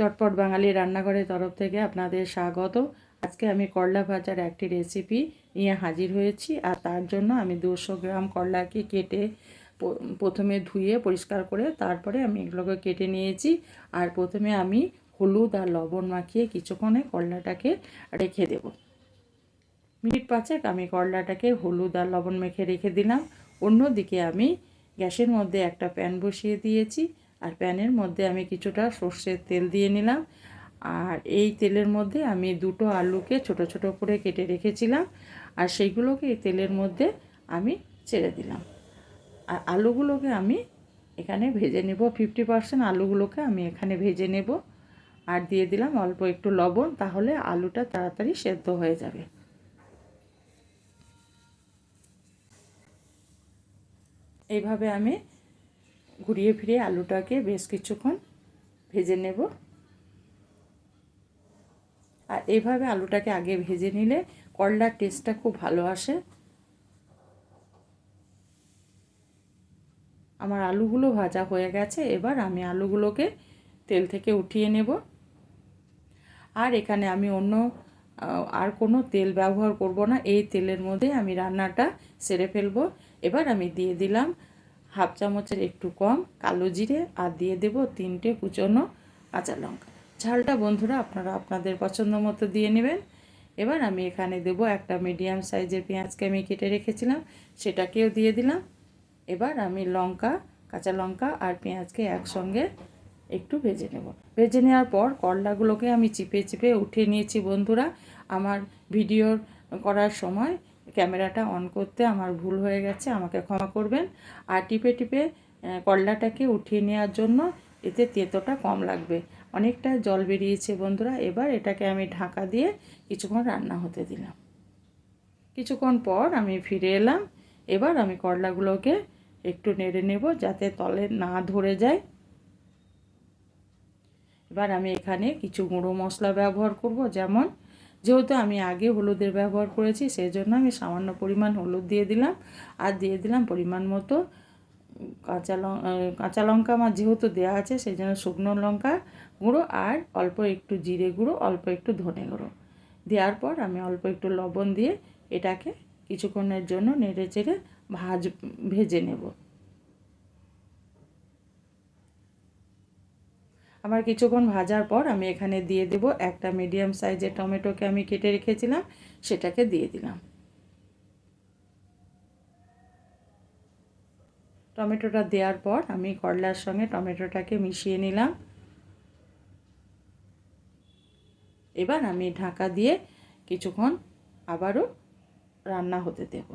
চটপট বাঙালি রান্নাঘরের তরফ থেকে আপনাদের স্বাগত। আজকে আমি করলা ভাজার একটি রেসিপি নিয়ে হাজির হয়েছি আর তার জন্য আমি দুশো গ্রাম করলাকে কেটে প্রথমে ধুয়ে পরিষ্কার করে তারপরে আমি এগুলোকে কেটে নিয়েছি। আর প্রথমে আমি হলুদ আর লবণ মাখিয়ে কিছুক্ষণে করলাটাকে রেখে দেব। মিনিট পাঁচেক আমি করলাটাকে হলুদ আর লবণ মেখে রেখে দিলাম। অন্যদিকে আমি গ্যাসের মধ্যে একটা প্যান বসিয়ে দিয়েছি। আর প্যানের মধ্যে আমি কিছুটা সর্ষের তেল দিয়ে নিলাম। আর এই তেলের মধ্যে আমি দুটো আলুকে ছোট ছোট করে কেটে রেখেছিলাম। আর সেইগুলোকে এই তেলের মধ্যে আমি ছেড়ে দিলাম। আর আলুগুলোকে আমি এখানে ভেজে নেব। ফিফটি পার্সেন্ট আলুগুলোকে আমি এখানে ভেজে নেব। আর দিয়ে দিলাম অল্প একটু লবণ, তাহলে আলুটা তাড়াতাড়ি সেদ্ধ হয়ে যাবে। এইভাবে আমি ঘুরিয়ে ফিরিয়ে আলুটাকে বেশ কিছুক্ষণ ভেজে নেব। আর এইভাবে আলুটাকে আগে ভেজে নিলে করলার টেস্টটা খুব ভালো আসে। আমার আলুগুলো ভাজা হয়ে গেছে, এবার আমি আলুগুলোকে তেল থেকে উঠিয়ে নেব। আর এখানে আমি অন্য আর কোনো তেল ব্যবহার করব না, এই তেলের মধ্যে আমি রান্নাটা সেরে ফেলব। এবার আমি দিয়ে দিলাম হাফ চামচের একটু কম, কালো জিরে, আর দিয়ে দেব তিনটে কুচনো কাঁচা লঙ্কা। ঝালটা বন্ধুরা আপনারা আপনাদের পছন্দ মতো দিয়ে নেবেন। এবার আমি এখানে দেব একটা মিডিয়াম সাইজের পেঁয়াজকে আমি কেটে রেখেছিলাম, সেটাকেও দিয়ে দিলাম। এবার আমি লঙ্কা, কাঁচা লঙ্কা আর পেঁয়াজকে একসঙ্গে একটু ভেজে নেব। ভেজে নেওয়ার পর করলাগুলোকে আমি চিপে চিপে উঠিয়ে নিয়েছি বন্ধুরা। আমার ভিডিওর করার সময় ক্যামেরাটা অন করতে আমার ভুল হয়ে গেছে, আমাকে ক্ষমা করবেন। আর টিপে টিপে করলাটাকে উঠিয়ে নেওয়ার জন্য এতে তেতোটা কম লাগবে। অনেকটা জল বেরিয়েছে বন্ধুরা, এবার এটাকে আমি ঢাকা দিয়ে কিছুক্ষণ রান্না হতে দিলাম। কিছুক্ষণ পর আমি ফিরে এলাম, এবার আমি করলাগুলোকে একটু নেড়ে নেব যাতে তলে না ধরে যায়। এবার আমি এখানে কিছু গুঁড়ো মশলা ব্যবহার করব, যেমন যেহেতু আমি আগে হলুদের ব্যবহার করেছি সেই জন্য আমি সামান্য পরিমাণ হলুদ দিয়ে দিলাম। আর দিয়ে দিলাম পরিমাণ মতো কাঁচা লঙ্কা কাঁচা লঙ্কা আমার যেহেতু দেওয়া আছে সেই জন্য শুকনো লঙ্কা গুঁড়ো আর অল্প একটু জিরে গুঁড়ো, অল্প একটু ধনে গুঁড়ো। দেওয়ার পর আমি অল্প একটু লবণ দিয়ে এটাকে কিছুক্ষণের জন্য নেড়ে চেড়ে ভাজ, ভেজে নেব। আমার কিছুক্ষণ ভাজার পর আমি এখানে দিয়ে দেব একটা মিডিয়াম সাইজের টমেটোকে আমি কেটে রেখেছিলাম, সেটাকে দিয়ে দিলাম। টমেটোটা দেওয়ার পর আমি করলার সঙ্গে টমেটোটাকে মিশিয়ে নিলাম। এবার আমি ঢাকা দিয়ে কিছুক্ষণ আবারও রান্না হতে দেব।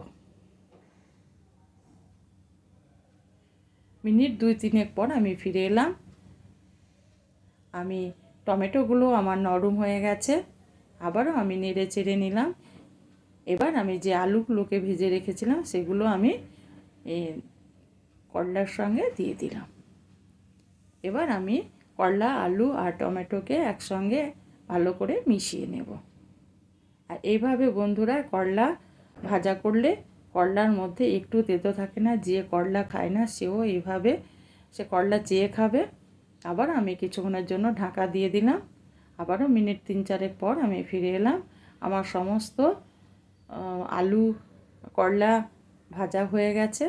মিনিট দুই তিনেক পর আমি ফিরে এলাম। আমি টমেটোগুলো আমার নরম হয়ে গেছে। আবারও আমি নেড়ে চেড়ে নিলাম। এবার আমি যে আলুগুলোকে ভেজে রেখেছিলাম, সেগুলো আমি করলার সঙ্গে দিয়ে দিলাম। এবার আমি করলা, আলু আর টমেটোকে একসঙ্গে ভালো করে মিশিয়ে নেব। আর এইভাবে বন্ধুরা করলা ভাজা করলে করলার মধ্যে একটু তেতো থাকে না, যে করলা খায় না, সেও এইভাবে, সে করলা চেয়ে খাবে। আবার আমি কিছুক্ষণের জন্য ঢাকা দিয়ে দিলাম। আবারও মিনিট তিন চারেক পর আমি ফিরে এলাম। আমার সমস্ত আলু, করলা ভাজা হয়ে গেছে।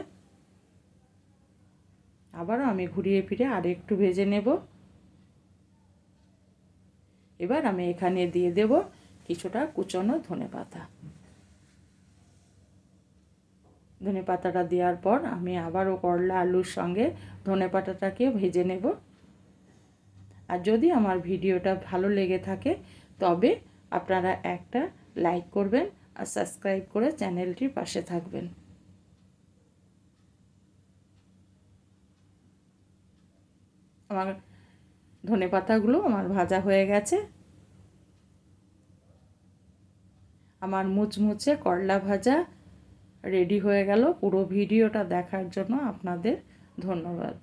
আবারও আমি ঘুরিয়ে ফিরে আর একটু ভেজে নেব। এবার আমি এখানে দিয়ে দেব কিছুটা কুচনো ধনে পাতা। ধনে পাতাটা দেওয়ার পর আমি আবারও করলা, আলুর সঙ্গে ধনে পাতাটাকে ভেজে নেব। আর যদি আমার ভিডিওটা ভালো লেগে থাকে, তবে আপনারা একটা লাইক করবেন আর সাবস্ক্রাইব করে চ্যানেলটির পাশে থাকবেন। আমার ধনে পাতাগুলো আমার ভাজা হয়ে গেছে। আমার মুচমুচে করলা ভাজা রেডি হয়ে গেল। পুরো ভিডিওটা দেখার জন্য আপনাদের ধন্যবাদ।